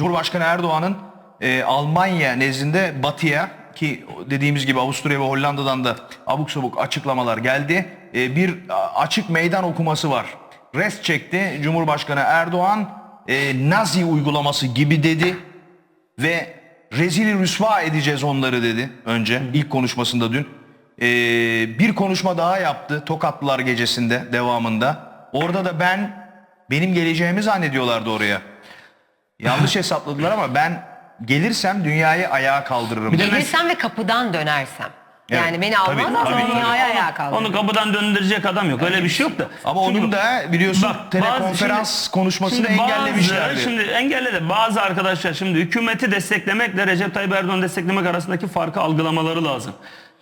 Cumhurbaşkanı Erdoğan'ın e, Almanya nezdinde batıya ki dediğimiz gibi Avusturya ve Hollanda'dan da abuk sabuk açıklamalar geldi. E, bir açık meydan okuması var. Rest çekti. Cumhurbaşkanı Erdoğan e, Nazi uygulaması gibi dedi ve rezil rüsva edeceğiz onları dedi önce ilk konuşmasında dün. Ee, bir konuşma daha yaptı Tokatlılar gecesinde devamında. Orada da ben benim geleceğimi zannediyorlardı oraya. Yanlış hesapladılar ama ben gelirsem dünyayı ayağa kaldırırım. dedi. Gelirsem ve kapıdan dönersem. Evet, Yani beni tabii, almazlar tabii, tabii. dünyaya ayağa kaldırır. Onu kapıdan döndürecek adam yok. Öyle bir şey yok da. Ama Çünkü onun da biliyorsun bak, bazı- telekonferans şimdi- konuşmasını şimdi bazı- engellemişlerdi. Şimdi engelledi. Bazı arkadaşlar şimdi hükümeti desteklemekle Recep Tayyip Erdoğan desteklemek arasındaki farkı algılamaları lazım.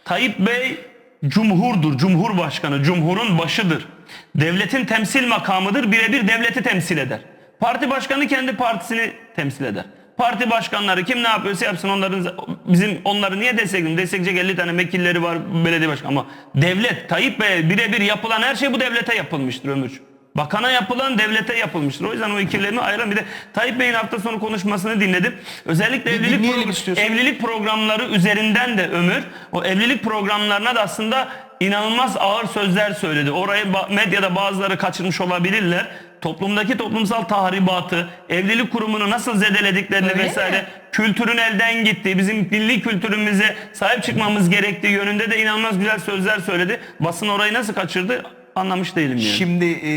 Tayyip Bey cumhurdur, cumhurbaşkanı, cumhurun başıdır. Devletin temsil makamıdır, birebir devleti temsil eder. Parti başkanı kendi partisini temsil eder. Parti başkanları kim ne yapıyorsa yapsın onların bizim onları niye destekliyoruz? Destekleyecek 50 tane vekilleri var belediye başkanı ama devlet Tayyip Bey birebir yapılan her şey bu devlete yapılmıştır Ömür. Bakana yapılan devlete yapılmıştır. O yüzden o ikilemi ayıran bir de Tayyip Bey'in hafta sonu konuşmasını dinledim. Özellikle Bir evlilik, istiyorsan. evlilik programları üzerinden de Ömür o evlilik programlarına da aslında inanılmaz ağır sözler söyledi. Orayı medyada bazıları kaçırmış olabilirler. Toplumdaki toplumsal tahribatı, evlilik kurumunu nasıl zedelediklerini Öyle vesaire, mi? kültürün elden gittiği, bizim milli kültürümüze sahip çıkmamız gerektiği yönünde de inanılmaz güzel sözler söyledi. Basın orayı nasıl kaçırdı anlamış değilim yani. Şimdi e,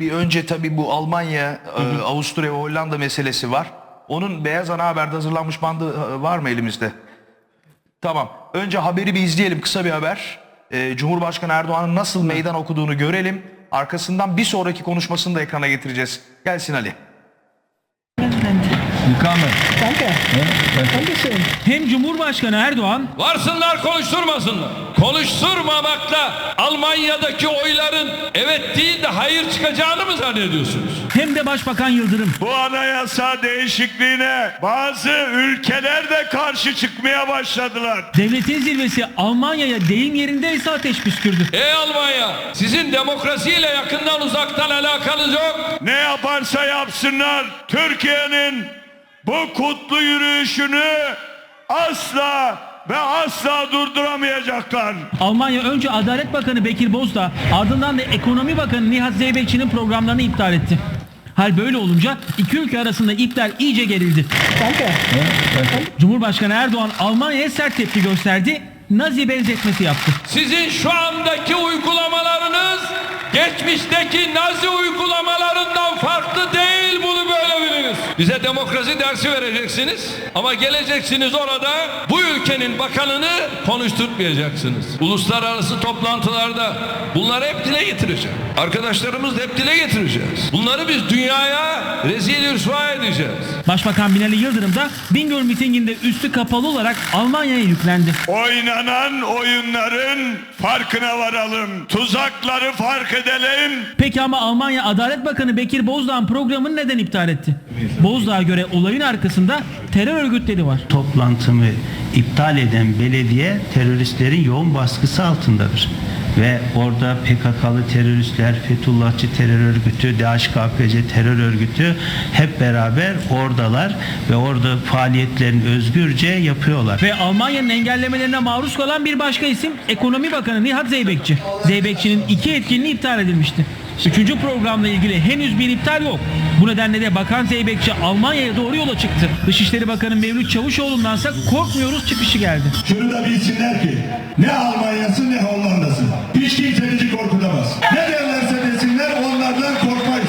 bir önce tabii bu Almanya, e, Avusturya ve Hollanda meselesi var. Onun Beyaz Ana Haber'de hazırlanmış bandı e, var mı elimizde? Tamam. Önce haberi bir izleyelim. Kısa bir haber. E, Cumhurbaşkanı Erdoğan'ın nasıl meydan okuduğunu görelim. Arkasından bir sonraki konuşmasını da ekrana getireceğiz. Gelsin Ali. Mükemmel. Danke. Dankeschön. Hem Cumhurbaşkanı Erdoğan Varsınlar konuşturmasınlar. Konuşturmamakla Almanya'daki oyların evet değil de hayır çıkacağını mı zannediyorsunuz? hem de Başbakan Yıldırım Bu anayasa değişikliğine bazı ülkeler de karşı çıkmaya başladılar. devletin zirvesi Almanya'ya deyim yerinde ise ateş püskürdü. Ey Almanya sizin demokrasiyle yakından uzaktan alakanız yok. Ne yaparsa yapsınlar Türkiye'nin bu kutlu yürüyüşünü asla ve asla durduramayacaklar. Almanya önce Adalet Bakanı Bekir Bozdağ ardından da Ekonomi Bakanı Nihat Zeybekçi'nin programlarını iptal etti. Hal böyle olunca iki ülke arasında ipler iyice gerildi. Cumhurbaşkanı Erdoğan Almanya'ya sert tepki gösterdi, Nazi benzetmesi yaptı. Sizin şu andaki uygulamalarınız geçmişteki Nazi uygulamalarından farklı değil bunu böyle biliniz. Bize demokrasi dersi vereceksiniz ama geleceksiniz orada bu ülkenin bakanını konuşturtmayacaksınız. Uluslararası toplantılarda bunları hep dile getireceğim. Arkadaşlarımız da hep dile getireceğiz. Bunları biz dünyaya rezil rüsva edeceğiz. Başbakan Binali Yıldırım da Bingöl mitinginde üstü kapalı olarak Almanya'ya yüklendi. Oynanan oyunların farkına varalım. Tuzakları fark edelim. Peki ama Almanya Adalet Bakanı Bekir Bozdağ'ın programını neden iptal etti? Bozdağ'a göre olayın arkasında terör örgütleri var. toplantımı iptal eden belediye teröristlerin yoğun baskısı altındadır. Ve orada PKK'lı teröristler, Fethullahçı terör örgütü, DHKPC terör örgütü hep beraber oradalar ve orada faaliyetlerini özgürce yapıyorlar. Ve Almanya'nın engellemelerine maruz kalan bir başka isim Ekonomi Bakanı Nihat Zeybekçi. Zeybekçi'nin iki etkinliği iptal edilmişti. Üçüncü programla ilgili henüz bir iptal yok. Bu nedenle de Bakan Zeybekçi Almanya'ya doğru yola çıktı. Dışişleri Bakanı Mevlüt Çavuşoğlu'ndansa korkmuyoruz çıkışı geldi. Şunu da bilsinler ki ne Almanya'sı ne Hollanda'sı. Hiç kimse bizi korkutamaz. Ne derlerse desinler onlardan korkmayız.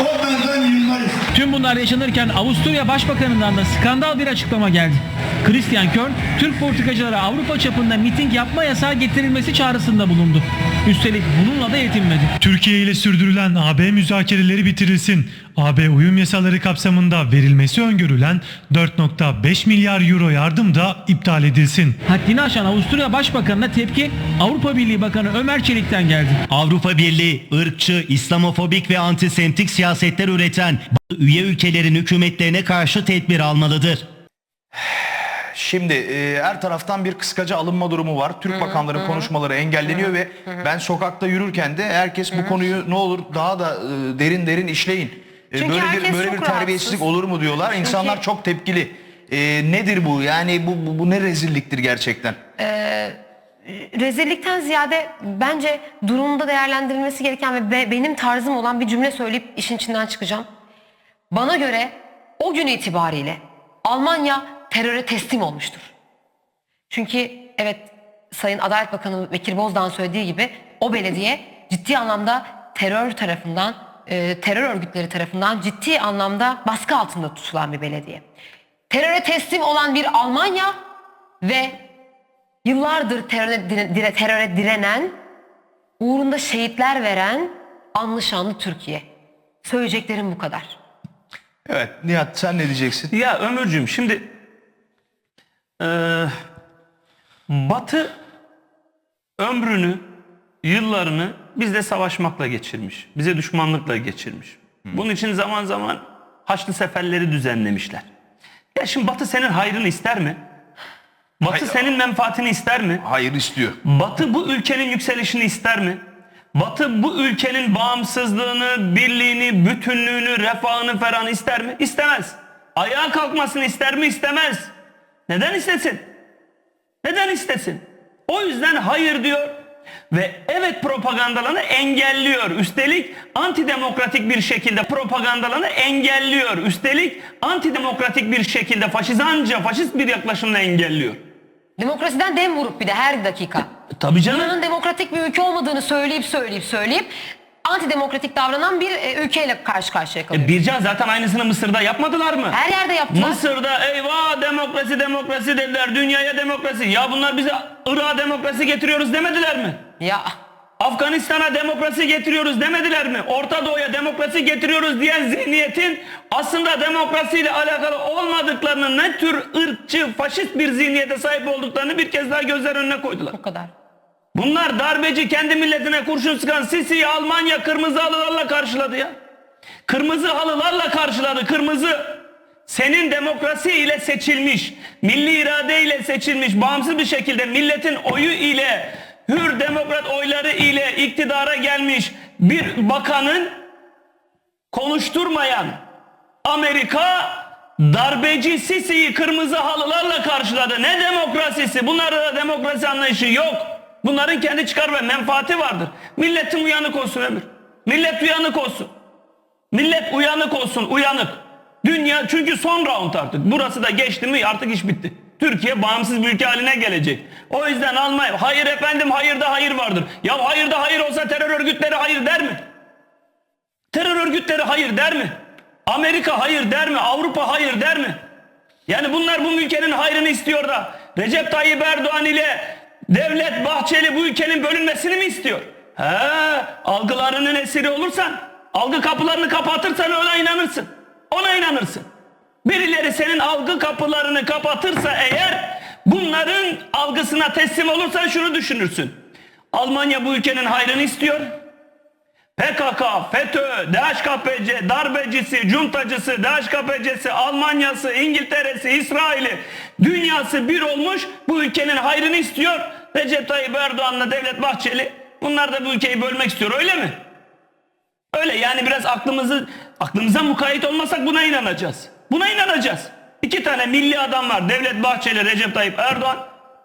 Onlardan yılmayız. Tüm bunlar yaşanırken Avusturya Başbakanı'ndan da skandal bir açıklama geldi. Christian Kern, Türk politikacılara Avrupa çapında miting yapma yasağı getirilmesi çağrısında bulundu. Üstelik bununla da yetinmedi. Türkiye ile sürdürülen AB müzakereleri bitirilsin. AB uyum yasaları kapsamında verilmesi öngörülen 4.5 milyar euro yardım da iptal edilsin. Haddini aşan Avusturya Başbakanı'na tepki Avrupa Birliği Bakanı Ömer Çelik'ten geldi. Avrupa Birliği ırkçı, İslamofobik ve antisemtik siyasetler üreten üye ülkelerin hükümetlerine karşı tedbir almalıdır. Şimdi e, her taraftan bir kıskaca alınma durumu var. Türk bakanların konuşmaları engelleniyor ve ben sokakta yürürken de herkes bu konuyu ne olur daha da e, derin derin işleyin. E, Çünkü böyle bir böyle bir terbiyesizlik rahatsız. olur mu diyorlar. İnsanlar çok tepkili. E, nedir bu? Yani bu, bu, bu ne rezilliktir gerçekten? rezillikten ziyade bence durumunda değerlendirilmesi gereken ve be- benim tarzım olan bir cümle söyleyip işin içinden çıkacağım. Bana göre o gün itibariyle Almanya teröre teslim olmuştur. Çünkü evet Sayın Adalet Bakanı Bekir Bozdağ'ın söylediği gibi o belediye ciddi anlamda terör tarafından, e, terör örgütleri tarafından ciddi anlamda baskı altında tutulan bir belediye. Teröre teslim olan bir Almanya ve yıllardır teröre, dire- teröre direnen, uğrunda şehitler veren anlı şanlı Türkiye. Söyleyeceklerim bu kadar. Evet Nihat sen ne diyeceksin? Ya Ömürcüğüm şimdi eee, Batı ömrünü, yıllarını bizle savaşmakla geçirmiş. Bize düşmanlıkla geçirmiş. Bunun için zaman zaman Haçlı seferleri düzenlemişler. Ya şimdi Batı senin hayrını ister mi? Batı Hayır. senin menfaatini ister mi? Hayır istiyor. Batı bu ülkenin yükselişini ister mi? Batı bu ülkenin bağımsızlığını, birliğini, bütünlüğünü, refahını falan ister mi? İstemez. Ayağa kalkmasını ister mi? İstemez. Neden istesin? Neden istesin? O yüzden hayır diyor ve evet propagandalarını engelliyor. Üstelik antidemokratik bir şekilde propagandalarını engelliyor. Üstelik antidemokratik bir şekilde faşizanca, faşist bir yaklaşımla engelliyor. Demokrasiden dem vurup bir de her dakika. Tabii canım. Buranın demokratik bir ülke olmadığını söyleyip söyleyip söyleyip antidemokratik davranan bir e, ülkeyle karşı karşıya kalıyor. E, Bircan zaten aynısını Mısır'da yapmadılar mı? Her yerde yaptılar. Mısır'da eyvah demokrasi demokrasi dediler. Dünyaya demokrasi. Ya bunlar bize Irak'a demokrasi getiriyoruz demediler mi? Ya Afganistan'a demokrasi getiriyoruz demediler mi? Orta Doğu'ya demokrasi getiriyoruz diyen zihniyetin aslında demokrasiyle alakalı olmadıklarını ne tür ırkçı, faşist bir zihniyete sahip olduklarını bir kez daha gözler önüne koydular. bu kadar. Bunlar darbeci kendi milletine kurşun sıkan Sisi'yi Almanya kırmızı halılarla karşıladı ya. Kırmızı halılarla karşıladı kırmızı. Senin demokrasi ile seçilmiş, milli irade ile seçilmiş, bağımsız bir şekilde milletin oyu ile, hür demokrat oyları ile iktidara gelmiş bir bakanın konuşturmayan Amerika darbeci Sisi'yi kırmızı halılarla karşıladı. Ne demokrasisi? Bunlarda da demokrasi anlayışı yok. Bunların kendi çıkar ve menfaati vardır. Milletin uyanık olsun ömür. Millet uyanık olsun. Millet uyanık olsun, uyanık. Dünya çünkü son round artık. Burası da geçti mi artık iş bitti. Türkiye bağımsız bir ülke haline gelecek. O yüzden Almanya, hayır efendim hayırda hayır vardır. Ya hayırda hayır olsa terör örgütleri hayır der mi? Terör örgütleri hayır der mi? Amerika hayır der mi? Avrupa hayır der mi? Yani bunlar bu ülkenin hayrını istiyor da Recep Tayyip Erdoğan ile Devlet Bahçeli bu ülkenin bölünmesini mi istiyor? He, algılarının esiri olursan, algı kapılarını kapatırsan ona inanırsın. Ona inanırsın. Birileri senin algı kapılarını kapatırsa eğer bunların algısına teslim olursan şunu düşünürsün. Almanya bu ülkenin hayrını istiyor. PKK, FETÖ, DHKPC, darbecisi, cuntacısı, DHKPC'si, Almanyası, İngiltere'si, İsrail'i, dünyası bir olmuş bu ülkenin hayrını istiyor. Recep Tayyip Erdoğan'la Devlet Bahçeli bunlar da bu ülkeyi bölmek istiyor öyle mi? Öyle yani biraz aklımızı aklımıza mukayyet olmasak buna inanacağız. Buna inanacağız. İki tane milli adam var. Devlet Bahçeli, Recep Tayyip Erdoğan,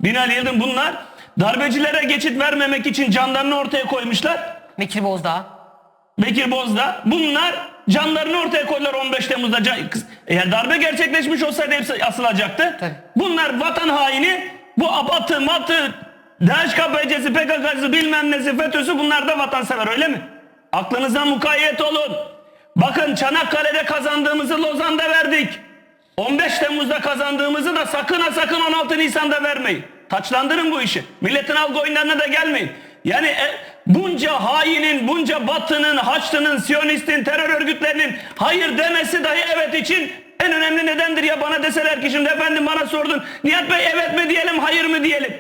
Binali Yıldırım bunlar darbecilere geçit vermemek için canlarını ortaya koymuşlar. Bekir Bozdağ. Bekir Bozdağ. Bunlar canlarını ortaya koydular 15 Temmuz'da. Can- Eğer darbe gerçekleşmiş olsaydı hepsi asılacaktı. Tabii. Bunlar vatan haini. Bu abatı, matı, DHKPC'si, PKK'sı bilmem nesi, FETÖ'sü bunlar da vatansever öyle mi? Aklınıza mukayyet olun. Bakın Çanakkale'de kazandığımızı Lozan'da verdik. 15 Temmuz'da kazandığımızı da sakın ha sakın 16 Nisan'da vermeyin. Taçlandırın bu işi. Milletin algı oyunlarına da gelmeyin. Yani e, bunca hainin, bunca batının, haçlının, siyonistin, terör örgütlerinin hayır demesi dahi evet için en önemli nedendir ya bana deseler ki şimdi efendim bana sordun. Nihat Bey evet mi diyelim hayır mı diyelim.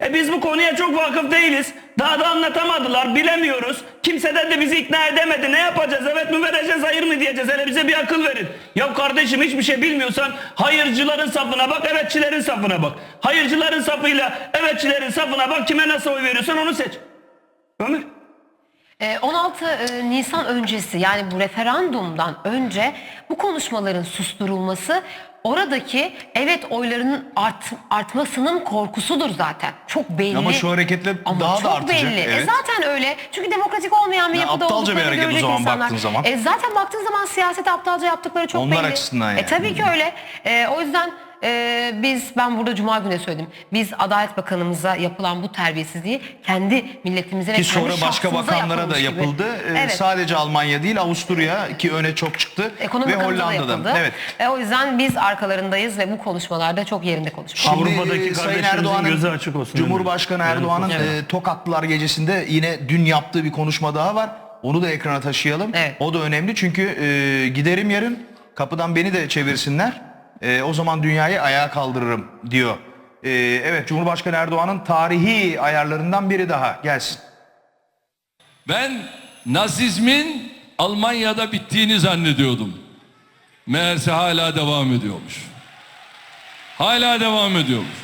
E biz bu konuya çok vakıf değiliz. Daha da anlatamadılar. Bilemiyoruz. Kimseden de bizi ikna edemedi. Ne yapacağız? Evet mi vereceğiz? Hayır mı diyeceğiz? Hele bize bir akıl verin. Ya kardeşim hiçbir şey bilmiyorsan hayırcıların safına bak, evetçilerin safına bak. Hayırcıların safıyla evetçilerin safına bak. Kime nasıl oy veriyorsan onu seç. Ömür. Ee, 16 e, Nisan öncesi yani bu referandumdan önce bu konuşmaların susturulması oradaki evet oylarının art, artmasının korkusudur zaten. Çok belli. Ama şu hareketle Ama daha da artacak. belli. E Evet. zaten öyle. Çünkü demokratik olmayan bir Ya yapıda aptalca bir hareket o zaman insanlar. baktığın zaman. E, zaten baktığın zaman siyasete aptalca yaptıkları çok Onlar belli. açısından yani. E, tabii ki öyle. E, o yüzden e, biz ben burada Cuma günü söyledim. Biz Adalet Bakanımıza yapılan bu terbiyesizliği kendi milletimize ve Ki kendi sonra başka şahsımıza bakanlara da yapılmış gibi. yapıldı. Ee, Evet. Sadece Almanya değil Avusturya ki öne çok çıktı Ekonomi ve Bakanımıza da Hollanda'da. yapıldı. Evet. E, o yüzden biz arkalarındayız ve bu konuşmalarda çok yerinde konuşuyoruz. Şimdi Avrupa'daki e, Sayın kardeşlerimizin Erdoğan'ın gözü açık olsun. Cumhurbaşkanı Yani Erdoğan'ın e, Tokatlılar gecesinde yine dün yaptığı bir konuşma daha var. Onu da ekrana taşıyalım. Evet. O da önemli çünkü e, giderim yarın kapıdan beni de çevirsinler. E, o zaman dünyayı ayağa kaldırırım diyor. E, evet Cumhurbaşkanı Erdoğan'ın tarihi ayarlarından biri daha gelsin. Ben Nazizmin Almanya'da bittiğini zannediyordum. Meğerse hala devam ediyormuş. Hala devam ediyormuş.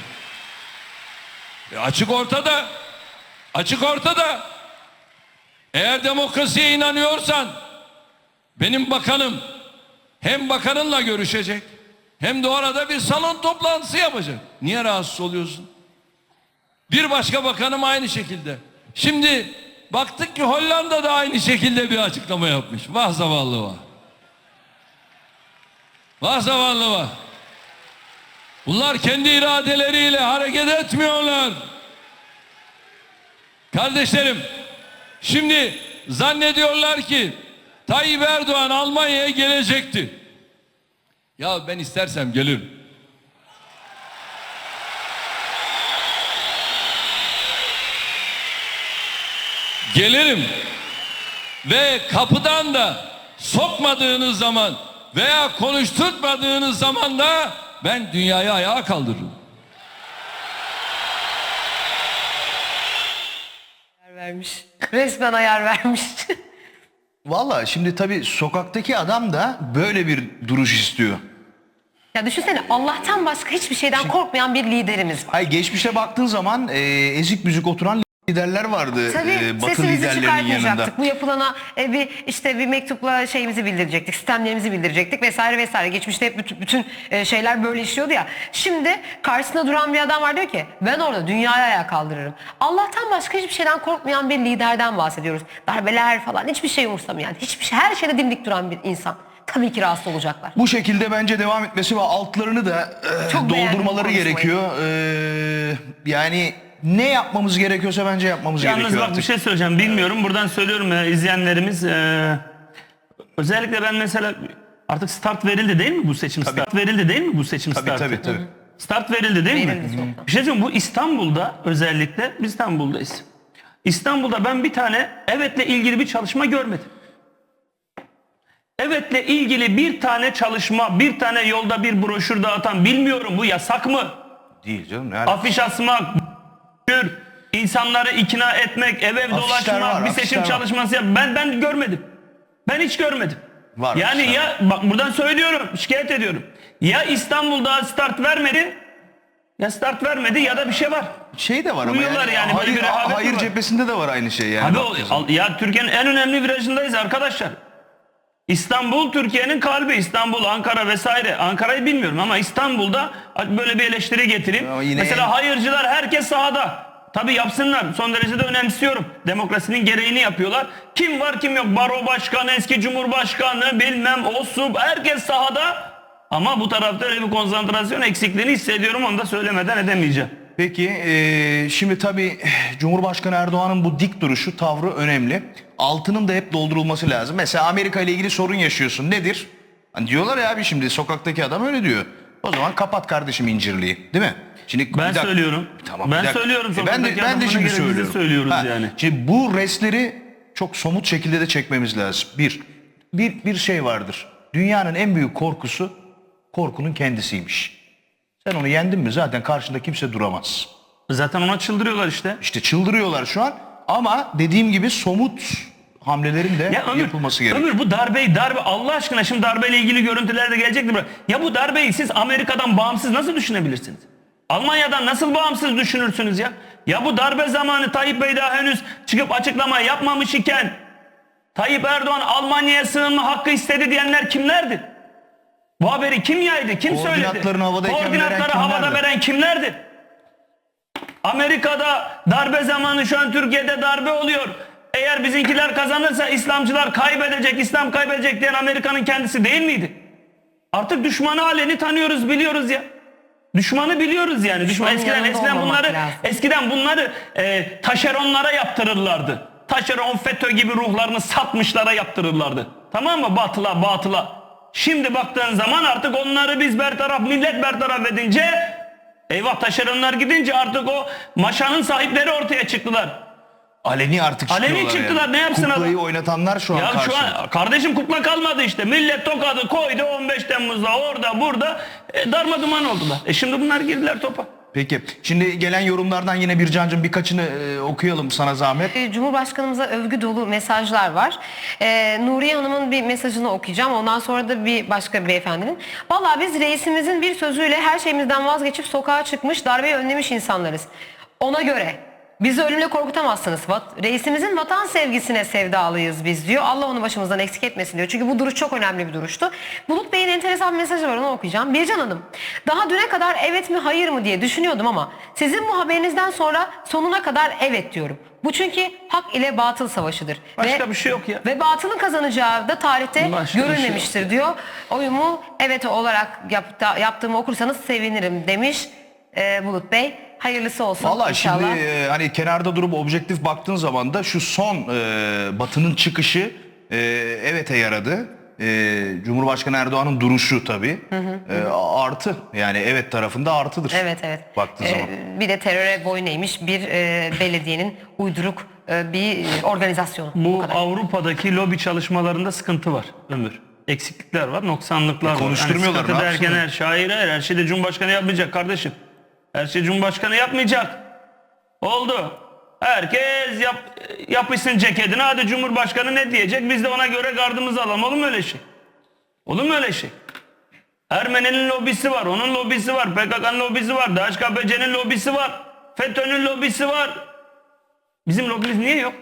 E açık ortada. Açık ortada. Eğer demokrasiye inanıyorsan benim bakanım hem bakanınla görüşecek hem de orada bir salon toplantısı yapacak. Niye rahatsız oluyorsun? Bir başka bakanım aynı şekilde. Şimdi baktık ki Hollanda da aynı şekilde bir açıklama yapmış. Vah zavallı vah. Vah zavallı vah. Bunlar kendi iradeleriyle hareket etmiyorlar. Kardeşlerim, şimdi zannediyorlar ki Tayyip Erdoğan Almanya'ya gelecekti. Ya ben istersem gelirim. Gelirim ve kapıdan da sokmadığınız zaman veya konuşturtmadığınız zaman da ben dünyayı ayağa kaldırırım. Ayar vermiş. Resmen ayar vermiş. Valla şimdi tabii sokaktaki adam da böyle bir duruş istiyor. Ya düşünsene Allah'tan başka hiçbir şeyden korkmayan bir liderimiz var. Hayır geçmişe baktığın zaman e, ezik müzik oturan liderler vardı Tabii e, Batı sesimizi liderlerinin yanında. çıkartmayacaktık. Bu yapılana e, bir işte bir mektupla şeyimizi bildirecektik, sistemlerimizi bildirecektik vesaire vesaire. Geçmişte hep bütün, bütün e, şeyler böyle işliyordu ya. Şimdi karşısında duran bir adam var diyor ki ben orada dünyayı ayağa kaldırırım. Allah'tan başka hiçbir şeyden korkmayan bir liderden bahsediyoruz. Darbeler falan hiçbir şey umursamayan, hiçbir şey, her şeyde dimdik duran bir insan. Tabii ki rahatsız olacaklar. Bu şekilde bence devam etmesi ve altlarını da e, Çok doldurmaları gerekiyor. E, yani ne yapmamız gerekiyorsa bence yapmamız Yalnız gerekiyor bak artık. bir şey söyleyeceğim. Bilmiyorum. Buradan söylüyorum ya, izleyenlerimiz. e, özellikle ben mesela artık start verildi değil mi bu seçim? Tabii. Start verildi değil mi bu seçim Tabii startı? tabii tabii. Start verildi değil Verildi mi? çoktan. Bir şey söyleyeyim bu İstanbul'da özellikle biz İstanbul'dayız. İstanbul'da ben bir tane evetle ilgili bir çalışma görmedim. Evetle ilgili bir tane çalışma, bir tane yolda bir broşür dağıtan bilmiyorum bu yasak mı? Değil canım. Ne alakası? Afiş asmak, broşür, insanları ikna etmek, ev ev Afişler dolaşmak, var, bir afişler seçim var. çalışması yap. Ben ben görmedim. Ben hiç görmedim. Var, yani afişler ya bak buradan söylüyorum, şikayet ediyorum. Ya İstanbul'da start vermedi, ya start vermedi ya da bir şey var. Şey de var ama Uyuyorlar yani, yani, böyle hayır, bir rehavet hayır var? cephesinde de var aynı şey yani. Abi o- al- ya Türkiye'nin en önemli virajındayız arkadaşlar. İstanbul Türkiye'nin kalbi. İstanbul, Ankara vesaire. Ankara'yı bilmiyorum ama İstanbul'da böyle bir eleştiri getireyim. Mesela hayırcılar herkes sahada. Tabii yapsınlar. Son derece de önemsiyorum. Demokrasinin gereğini yapıyorlar. Kim var kim yok. Baro başkanı, eski cumhurbaşkanı, bilmem o su. Herkes sahada. Ama bu tarafta öyle bir konsantrasyon eksikliğini hissediyorum. Onu da söylemeden edemeyeceğim. Peki e, şimdi tabii Cumhurbaşkanı Erdoğan'ın bu dik duruşu, tavrı önemli. Altının da hep doldurulması lazım. Mesela Amerika ile ilgili sorun yaşıyorsun. Nedir? Hani diyorlar ya abi şimdi sokaktaki adam öyle diyor. O zaman kapat kardeşim incirliği. Değil mi? Şimdi Ben dakika. söylüyorum. Tamam, Ben dakika. söylüyorum, E ben de, ben de şimdi söylüyorum. söylüyoruz yani. Şimdi bu restleri çok somut şekilde de çekmemiz lazım. Bir, bir, bir şey vardır. Dünyanın en büyük korkusu korkunun kendisiymiş. Sen onu yendin mi zaten karşında kimse duramaz. Zaten ona çıldırıyorlar işte. İşte çıldırıyorlar şu an ama dediğim gibi somut hamlelerin de Ya Ömür, yapılması gerekiyor. Ömür bu darbeyi darbe Allah aşkına şimdi darbeyle ilgili görüntüler de gelecektir. buraya. Ya bu darbeyi siz Amerika'dan bağımsız nasıl düşünebilirsiniz? Almanya'dan nasıl bağımsız düşünürsünüz ya? Ya bu darbe zamanı Tayyip Bey daha henüz çıkıp açıklama yapmamış iken Tayyip Erdoğan Almanya'ya sığınma hakkı istedi diyenler kimlerdi? Bu haberi kim yaydı? Kim söyledi? Havadayken Koordinatları veren havada veren kimlerdi? Amerika'da darbe zamanı şu an Türkiye'de darbe oluyor. Eğer bizimkiler kazanırsa İslamcılar kaybedecek, İslam kaybedecek diyen Amerika'nın kendisi değil miydi? Artık düşmanı aleni tanıyoruz, biliyoruz ya. Düşmanı biliyoruz yani. Düşman Düşmanın eskiden yanında eskiden olmamak bunları lazım. eskiden bunları e, taşeronlara yaptırırlardı. Taşeron FETÖ gibi ruhlarını satmışlara yaptırırlardı. Tamam mı? Batıla, batıla. Şimdi baktığın zaman artık onları biz bertaraf, millet bertaraf edince eyvah taşeronlar gidince artık o maşanın sahipleri ortaya çıktılar. Aleni artık Aleni çıkıyorlar çıktılar, yani. ne yapsın Kuklayı adam? oynatanlar şu an Ya karşı. şu an kardeşim kukla kalmadı işte. Millet tokadı koydu 15 Temmuz'da orada burada e, darma duman oldular. E şimdi bunlar girdiler topa. Peki. Şimdi gelen yorumlardan yine bir cancım birkaçını e, okuyalım sana zahmet. Ee, Cumhurbaşkanımıza övgü dolu mesajlar var. Ee, Nuriye Hanım'ın bir mesajını okuyacağım. Ondan sonra da bir başka bir beyefendinin. Vallahi biz reisimizin bir sözüyle her şeyimizden vazgeçip sokağa çıkmış, darbeyi önlemiş insanlarız. Ona göre bizi ölümle korkutamazsınız. Vat- reisimizin vatan sevgisine sevdalıyız biz diyor. Allah onu başımızdan eksik etmesin diyor. Çünkü bu duruş çok önemli bir duruştu. Bulut Bey'in enteresan bir mesajı var onu okuyacağım. Bircan Hanım, daha düne kadar evet mi hayır mı diye düşünüyordum ama sizin bu haberinizden sonra sonuna kadar evet diyorum. Bu çünkü hak ile batıl savaşıdır. Başka bir şey yok ya. Ve batılın kazanacağı da tarihte Başka şey görülmemiştir diyor. Oyumu evet olarak yaptı, yaptığımı okursanız sevinirim demiş e, Bulut Bey. Hayırlısı olsun Valla inşallah. şimdi e, hani kenarda durup objektif baktığın zaman da şu son e, Batı'nın çıkışı e, evet'e yaradı. E, Cumhurbaşkanı Erdoğan'ın duruşu tabii e, artı yani evet tarafında artıdır. Evet evet. Baktığın Ee, zaman. bir de teröre boyun eğmiş bir e, belediyenin uyduruk e, bir organizasyonu. Bu kadar. Avrupa'daki lobi çalışmalarında sıkıntı var Ömür. Eksiklikler var, noksanlıklar var. E, konuşturmuyorlar, Hani sıkıntı ne derken yapsınlar? her şey hayır hayır her şeyi de Cumhurbaşkanı yapmayacak kardeşim. Her şey Cumhurbaşkanı yapmayacak. Oldu. Herkes yap, yapışsın ceketini. Hadi Cumhurbaşkanı ne diyecek? Biz de ona göre gardımızı alalım. Olur mu öyle şey? Olur mu öyle şey? Ermeni'nin lobisi var, onun lobisi var, PKK'nın lobisi var, DHKPC'nin lobisi var, FETÖ'nün lobisi var. Bizim lobimiz niye yok?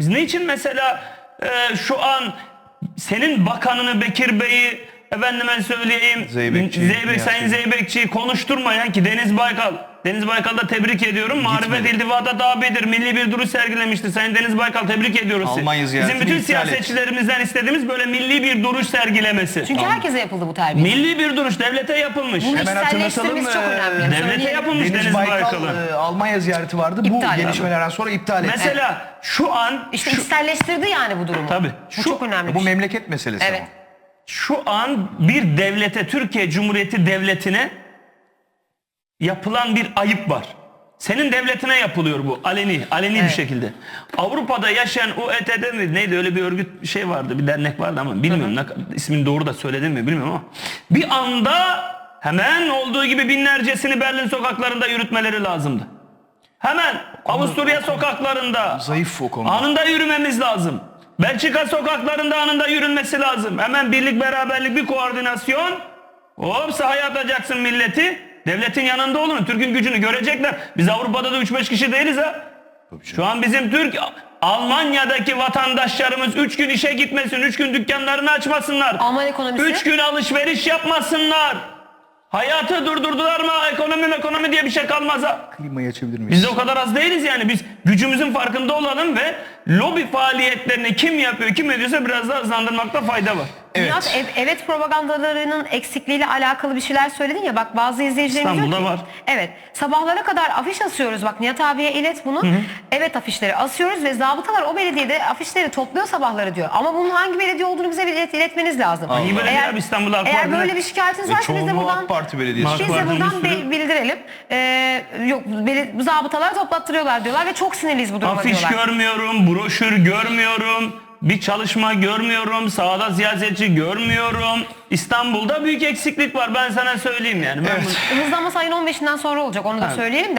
Biz ne için mesela e, şu an senin bakanını Bekir Bey'i efendime söyleyeyim Zeybekçi, Zeybek, Sayın Zeybek. Zeybekçi'yi konuşturmayan ki Deniz Baykal Deniz Baykal'da tebrik ediyorum. Marifet iltifata tabidir. Milli bir duruş sergilemiştir. Sayın Deniz Baykal tebrik ediyoruz sizi. Almanya Bizim ziyaretini bütün iptal etti. siyasetçilerimizden istediğimiz böyle milli bir duruş sergilemesi. Çünkü herkese yapıldı bu terbiye. Milli bir duruş devlete yapılmış. Bunu Hemen hatırlatalım, çok e, önemli. Devlete Söyleyelim. yapılmış Deniz, Deniz, Baykal Baykal'ın. e, Almanya ziyareti vardı. Bu İptal. gelişmelerden sonra iptal etti. Mesela şu an İşte şu, içselleştirdi yani bu durumu. Tabii. Bu Şu- çok önemli. Bu şey. memleket meselesi Evet. ama. Şu an bir devlete Türkiye Cumhuriyeti devletine yapılan bir ayıp var. Senin devletine yapılıyor bu aleni, aleni bir Evet. şekilde. Avrupa'da yaşayan UET'de mi neydi öyle bir örgüt bir şey vardı, bir dernek vardı ama bilmiyorum ne, ismini doğru da söyledim mi bilmiyorum ama bir anda hemen olduğu gibi binlercesini Berlin sokaklarında yürütmeleri lazımdı. Hemen Avusturya sokaklarında Zayıf o konuda. anında yürümemiz lazım. Belçika sokaklarında anında yürünmesi lazım. Hemen birlik beraberlik bir koordinasyon. Hop sahaya atacaksın milleti. Devletin yanında olun. Türk'ün gücünü görecekler. Biz Avrupa'da da 3-5 kişi değiliz ha. Şu an bizim Türk Almanya'daki vatandaşlarımız 3 gün işe gitmesin, 3 gün dükkanlarını açmasınlar. Alman ekonomisi. 3 gün alışveriş yapmasınlar. Hayatı durdurdular mı? Ekonomi ekonomi diye bir şey kalmaz ha. Klimayı açabilir miyiz? Biz de o kadar az değiliz yani. Biz gücümüzün farkında olalım ve lobi faaliyetlerini kim yapıyor, kim ediyorsa biraz daha hızlandırmakta fayda var. Evet. Nihat, ev- evet propagandalarının eksikliğiyle alakalı bir şeyler söyledin ya bak bazı izleyicilerimiz diyor ki, var. Evet sabahlara kadar afiş asıyoruz bak Nihat abiye ilet bunu. Evet afişleri asıyoruz ve zabıtalar o belediyede afişleri topluyor sabahları diyor. Ama bunun hangi belediye olduğunu bize ilet, iletmeniz lazım. İyi belediye abi, İstanbul'da AK eğer böyle bir şikayetiniz E, varsa biz de buradan AK Parti belediyesi. Biz de buradan be- bildirelim. Ee, yok beli- zabıtalar toplattırıyorlar diyorlar ve çok sinirliyiz bu duruma Afiş diyorlar. görmüyorum, broşür görmüyorum, bir çalışma görmüyorum, sahada siyasetçi görmüyorum. İstanbul'da büyük eksiklik var ben sana söyleyeyim yani. Ben Evet. bunu- Hızlanma sayın 15'inden sonra olacak onu da söyleyelim de.